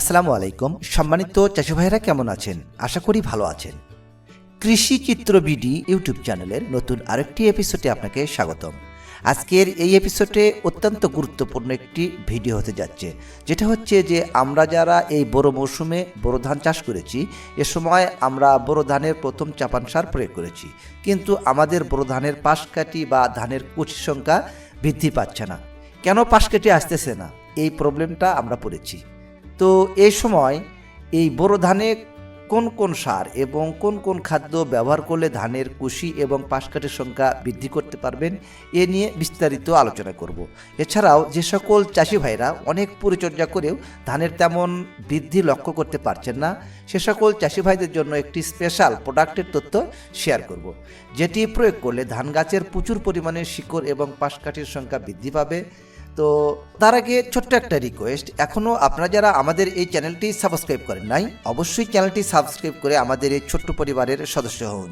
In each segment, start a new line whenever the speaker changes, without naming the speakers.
আসসালামু আলাইকুম। সম্মানিত চাষি ভাইরা কেমন আছেন? আশা করি ভালো আছেন। কৃষি চিত্র বিডি ইউটিউব চ্যানেলের নতুন আরেকটি এপিসোডে আপনাকে স্বাগতম। আজকের এই এপিসোডে অত্যন্ত গুরুত্বপূর্ণ একটি ভিডিও হতে যাচ্ছে। যেটা হচ্ছে যে আমরা যারা এই বড় মৌসুমে বড় ধান চাষ করেছি, এ সময় আমরা বড় ধানের প্রথম চাপান সার প্রয়োগ করেছি। কিন্তু আমাদের বড় ধানের পাশ কাটি বা ধানের কুচির সংখ্যা বৃদ্ধি পাচ্ছে না। কেন পাশ কেটে আসতেছে না? এই প্রবলেমটা আমরা পড়েছি। তো এই সময় এই বোরো ধানে কোন কোন সার এবং কোন কোন খাদ্য ব্যবহার করলে ধানের কুশি এবং পাশকাঠের সংখ্যা বৃদ্ধি করতে পারবেন, এ নিয়ে বিস্তারিত আলোচনা করব। এছাড়াও যে সকল চাষি ভাইরা অনেক পরিচর্যা করেও ধানের তেমন বৃদ্ধি লক্ষ্য করতে পারছেন না, সে সকল চাষি ভাইদের জন্য একটি স্পেশাল প্রোডাক্টের তথ্য শেয়ার করব, যেটি প্রয়োগ করলে ধান গাছের প্রচুর পরিমাণে শিকড় এবং পাশকাঠির সংখ্যা বৃদ্ধি পাবে। তো তার আগে ছোট্ট একটা রিকোয়েস্ট এখনও আপনারা যারা আমাদের এই চ্যানেলটি সাবস্ক্রাইব করেন নাই, অবশ্যই চ্যানেলটি সাবস্ক্রাইব করে আমাদের এই ছোট্ট পরিবারের সদস্য হন।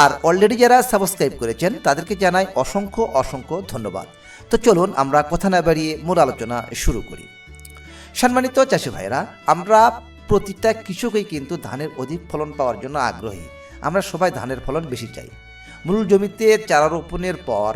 আর অলরেডি যারা সাবস্ক্রাইব করেছেন, তাদেরকে জানাই অসংখ্য অসংখ্য ধন্যবাদ। তো চলুন আমরা কথা না বাড়িয়ে মূল আলোচনা শুরু করি। সম্মানিত চাষি ভাইরা আমরা প্রতিটা কৃষকই কিন্তু ধানের অধিক ফলন পাওয়ার জন্য আগ্রহী। আমরা সবাই ধানের ফলন বেশি চাই। মূল জমিতে চারা রোপণের পর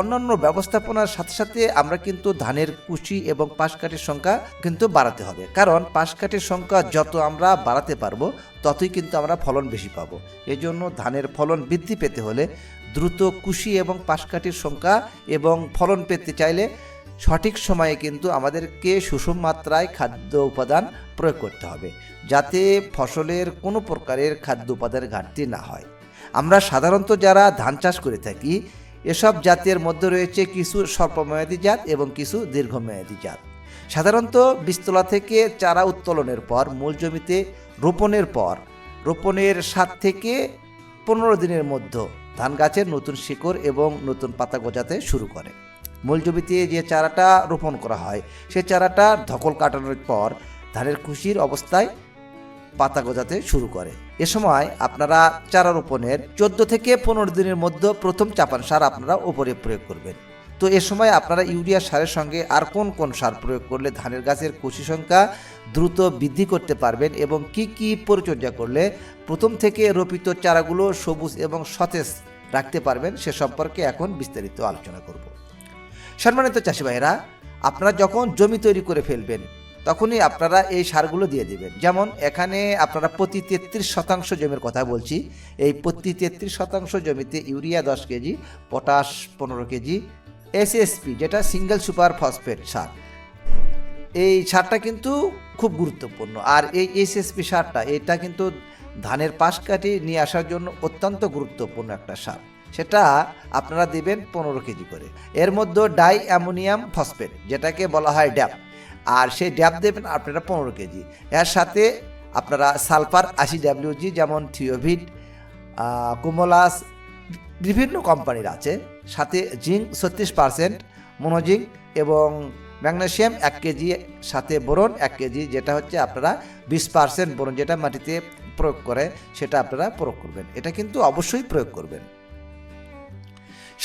অন্যান্য ব্যবস্থাপনার সাথে সাথে আমরা কিন্তু ধানের কুচি এবং পাশকাঠির সংখ্যা কিন্তু বাড়াতে হবে। কারণ পাশকাঠির সংখ্যা যত আমরা বাড়াতে পারব, ততই কিন্তু আমরা ফলন বেশি পাবো। এজন্য ধানের ফলন বৃদ্ধি পেতে হলে দ্রুত কুশি এবং পাশকাঠির সংখ্যা এবং ফলন পেতে চাইলে সঠিক সময়ে কিন্তু আমাদেরকে সুষম মাত্রায় খাদ্য উপাদান প্রয়োগ করতে হবে, যাতে ফসলের কোনো প্রকারের খাদ্য উপাদানের ঘাটতি না হয়। আমরা সাধারণত যারা ধান চাষ করে থাকি এসব জাতের মধ্যে রয়েছে কিছু স্বল্পমেয়াদী জাত এবং কিছু দীর্ঘমেয়াদী জাত। সাধারণত বীজতলা থেকে চারা উত্তোলনের পর, মূল জমিতে রোপণের পর, রোপণের সাত থেকে পনেরো দিনের মধ্যে ধান গাছের নতুন শিকড় এবং নতুন পাতা গজাতে শুরু করে। মূল জমিতে যে চারাটা রোপণ করা হয়, সে চারাটা ধকল কাটানোর পর ধানের খুশির অবস্থায় পাতা গজাতে শুরু করে। এ সময় আপনারা চারা রোপণের চোদ্দ থেকে পনেরো দিনের মধ্যে প্রথম চাপান সার আপনারা ওপরে প্রয়োগ করবেন। তো এ সময় আপনারা ইউরিয়া সারের সঙ্গে আর কোন কোন সার প্রয়োগ করলে ধানের গাছের কুশি সংখ্যা দ্রুত বৃদ্ধি করতে পারবেন এবং কি কি পরিচর্যা করলে প্রথম থেকে রোপিত চারাগুলো সবুজ এবং সতেজ রাখতে পারবেন সে সম্পর্কে এখন বিস্তারিত আলোচনা করব। সম্মানিত চাষি ভাইরা আপনারা যখন জমি তৈরি করে ফেলবেন তখনই আপনারা এই সারগুলো দিয়ে দেবেন। যেমন এখানে আপনারা প্রতি তেত্রিশ শতাংশ জমির কথা বলছি। এই প্রতি তেত্রিশ শতাংশ জমিতে ইউরিয়া দশ কেজি, পটাশ পনেরো কেজি এসএসপি যেটা সিঙ্গেল সুপার ফসফেট সার। এই সারটা কিন্তু খুব গুরুত্বপূর্ণ। আর এই এসএসপি সারটা, এটা কিন্তু ধানের পাশ কাটি নিয়ে আসার জন্য অত্যন্ত গুরুত্বপূর্ণ একটা সার। সেটা আপনারা দেবেন পনেরো কেজি করে। এর মধ্যে ডাই অ্যামোনিয়াম ফসফেট, যেটাকে বলা হয় ড্যাপ। আর সেই ড্যাপ দেবেন আপনারা পনেরো কেজি। এর সাথে আপনারা সালফার আশি ডাব্লিউজি যেমন থিওভিট কুমোলাস বিভিন্ন কোম্পানির আছে। সাথে জিঙ্ক ছত্রিশ পার্সেন্ট, মনোজিঙ্ক এবং ম্যাগনেশিয়াম এক কেজি, সাথে বোরন এক কেজি, যেটা হচ্ছে আপনারা বিশ পার্সেন্ট বোরন যেটা মাটিতে প্রয়োগ করে, সেটা আপনারা প্রয়োগ করবেন। এটা কিন্তু অবশ্যই প্রয়োগ করবেন।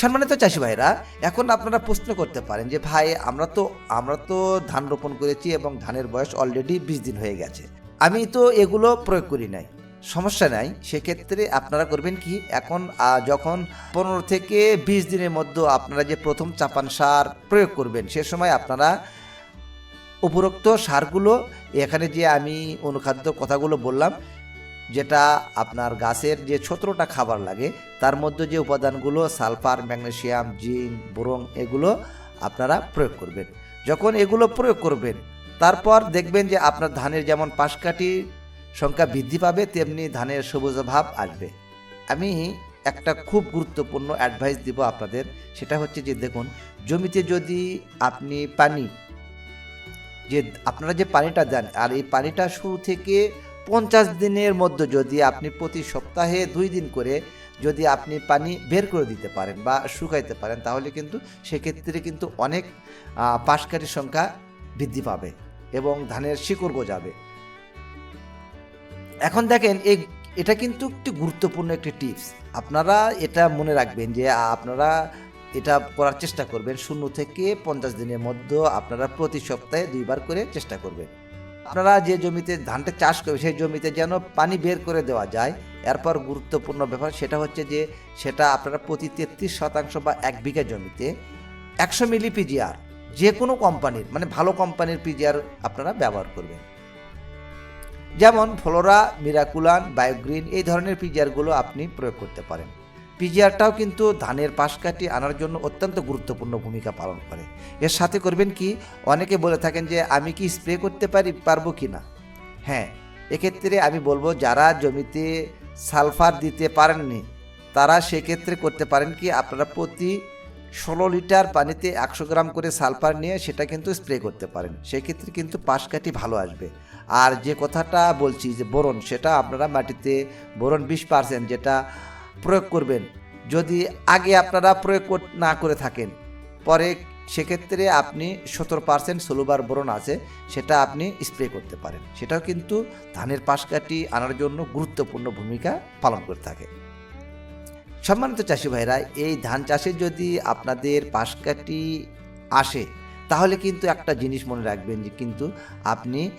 সম্মানিত চাষি ভাইরা, এখন আপনারা প্রশ্ন করতে পারেন যে, ভাই, আমরা তো আমরা তো ধান রোপণ করেছি এবং ধানের বয়স অলরেডি বিশ দিন হয়ে গেছে। আমি তো এগুলো প্রয়োগ করি নাই। সমস্যা নাই। সেক্ষেত্রে আপনারা করবেন কি, এখন যখন পনেরো থেকে বিশ দিনের মধ্যে আপনারা যে প্রথম চাপান সার প্রয়োগ করবেন, সে সময় আপনারা উপরোক্ত সারগুলো, এখানে যে আমি অনুখাদ্য কথাগুলো বললাম যেটা আপনার গাছের যে সতেরোটা খাবার লাগে, তার মধ্যে যে উপাদানগুলো, সালফার, ম্যাগনেসিয়াম, জিঙ্ক বোরং এগুলো আপনারা প্রয়োগ করবেন। যখন এগুলো প্রয়োগ করবেন, তারপর দেখবেন যে আপনার ধানের যেমন পাশকাঠি সংখ্যা বৃদ্ধি পাবে, তেমনি ধানের সবুজ ভাব আসবে। আমি একটা খুব গুরুত্বপূর্ণ অ্যাডভাইস দিব আপনাদের, সেটা হচ্ছে যে দেখুন, জমিতে যদি আপনি পানি, যে আপনারা যে পানিটা দেন, আর এই পানিটা শুরু থেকে পঞ্চাশ দিনের মধ্যে যদি আপনি প্রতি সপ্তাহে দুই দিন করে যদি আপনি পানি বের করে দিতে পারেন বা শুকাইতে পারেন তাহলে কিন্তু সেক্ষেত্রে কিন্তু অনেক আহ, পাশকাঠির সংখ্যা বৃদ্ধি পাবে এবং ধানের শিকড় গজাবে। এখন দেখেন এই এটা কিন্তু একটি গুরুত্বপূর্ণ একটি টিপস। আপনারা এটা মনে রাখবেন যে আপনারা এটা করার চেষ্টা করবেন। শূন্য থেকে পঞ্চাশ দিনের মধ্যে আপনারা প্রতি সপ্তাহে দুইবার করে চেষ্টা করবেন। আপনারা যে জমিতে ধানটা চাষ করবে সেই জমিতে যেন পানি বের করে দেওয়া যায়। এরপর গুরুত্বপূর্ণ ব্যাপার সেটা হচ্ছে যে, সেটা আপনারা প্রতি তেত্রিশ শতাংশ বা এক বিঘা জমিতে একশো মিলি পিজিআর যে কোনো কোম্পানির মানে ভালো কোম্পানির পিজিআর আপনারা ব্যবহার করবেন। যেমন ফ্লোরা, মিরাকুলান, বায়োগ্রিন এই ধরনের পিজিআরগুলো আপনি প্রয়োগ করতে পারেন। পিজিআরটাও কিন্তু ধানের পাশ কাটিয়ে আনার জন্য অত্যন্ত গুরুত্বপূর্ণ ভূমিকা পালন করে। এর সাথে করবেন কি? অনেকে বলে থাকেন যে, আমি কি স্প্রে করতে পারি, পারব কি না? হ্যাঁ এক্ষেত্রে আমি বলব, যারা জমিতে সালফার দিতে পারেননি, তারা সেক্ষেত্রে করতে পারেন কি? আপনারা প্রতি ষোলো লিটার পানিতে একশো গ্রাম করে সালফার নিয়ে সেটা কিন্তু স্প্রে করতে পারেন। সেক্ষেত্রে কিন্তু পাশ কাটি ভালো আসবে। আর যে কথাটা বলছি যে, বোরন, সেটা আপনারা মাটিতে, বোরন বিশ পার্সেন্ট, যেটা প্রয়োগ করবেন। যদি আগে আপনারা প্রয়োগ না করে থাকেন, পরে সেক্ষেত্রে আপনি সত্তর পার্সেন্ট সোলোবার বোরন আছে, সেটা আপনি স্প্রে করতে পারেন। সেটাও কিন্তু ধানের পাশ কাটি আনার জন্য গুরুত্বপূর্ণ ভূমিকা পালন করে থাকে। সম্মানিত চাষি ভাইরা, এই ধান চাষে যদি আপনাদের পাশ কাটি আসে, তাহলে কিন্তু একটা জিনিস মনে রাখবেন যে কিন্তু আপনি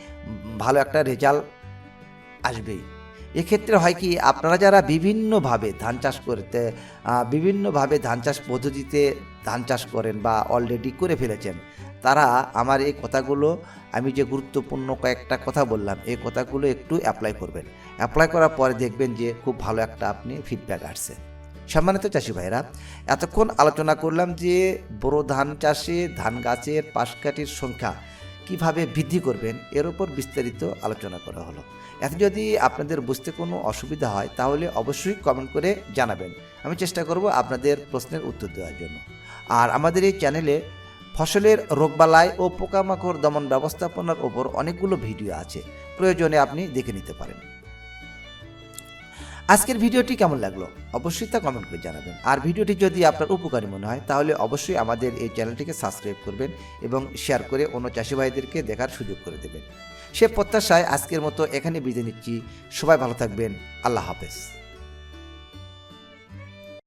ভালো একটা রেজাল্ট আসবেই। এক্ষেত্রে হয় কি, আপনারা যারা বিভিন্নভাবে ধান চাষ করতে বিভিন্নভাবে ধান চাষ পদ্ধতিতে ধান চাষ করেন বা অলরেডি করে ফেলেছেন, তারা আমার এই কথাগুলো, আমি যে গুরুত্বপূর্ণ কয়েকটা কথা বললাম, এই কথাগুলো একটু অ্যাপ্লাই করবেন। অ্যাপ্লাই করার পরে দেখবেন যে খুব ভালো একটা আপনি ফিডব্যাক আসছে। সম্মানিত চাষি ভাইরা এতক্ষণ আলোচনা করলাম যে বড় ধান চাষে ধান গাছের পাশকাঠির সংখ্যা কীভাবে বৃদ্ধি করবেন, এর উপর বিস্তারিত আলোচনা করা হলো। এতে যদি আপনাদের বুঝতে কোনো অসুবিধা হয়, তাহলে অবশ্যই কমেন্ট করে জানাবেন। আমি চেষ্টা করব আপনাদের প্রশ্নের উত্তর দেওয়ার জন্য। আর আমাদের এই চ্যানেলে ফসলের রোগবালাই ও পোকামাকড় দমন ব্যবস্থাপনার ওপর অনেকগুলো ভিডিও আছে। প্রয়োজনে আপনি দেখে নিতে পারেন। আজকের ভিডিওটি কেমন লাগল? অবশ্যই তা কমেন্ট করে জানাবেন। আর ভিডিওটি যদি আপনার উপকারী মনে হয়, তাহলে অবশ্যই আমাদের এই চ্যানেলটিকে সাবস্ক্রাইব করবেন এবং শেয়ার করে অন্য চাষি ভাইদেরকে দেখার সুযোগ করে দেবেন। সে প্রত্যাশায় আজকের মতো এখানে বিদায় নিচ্ছি। সবাই ভালো থাকবেন। আল্লাহ হাফেজ।